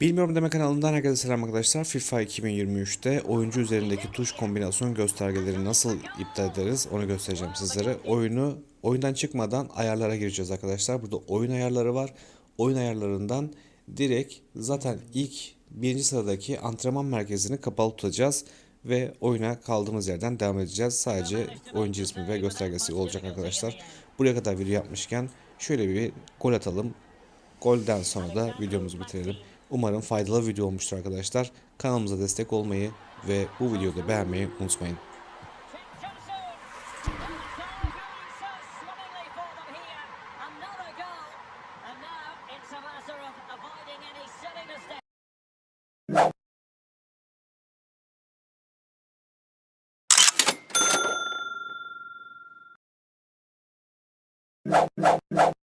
Bilmiyorum deme kanalından herkese selam arkadaşlar. FIFA 2023'te oyuncu üzerindeki tuş kombinasyon göstergeleri nasıl iptal ederiz onu göstereceğim sizlere. Oyunu oyundan çıkmadan ayarlara gireceğiz arkadaşlar. Burada oyun ayarları var. Oyun ayarlarından direkt zaten ilk birinci sıradaki antrenman merkezini kapalı tutacağız ve oyuna kaldığımız yerden devam edeceğiz. Sadece oyuncu ismi ve göstergesi olacak arkadaşlar. Buraya kadar video yapmışken şöyle bir gol atalım. Golden sonra da videomuzu bitirelim. Umarım faydalı video olmuştur arkadaşlar. Kanalımıza destek olmayı ve bu videoyu da beğenmeyi unutmayın. No, no, no.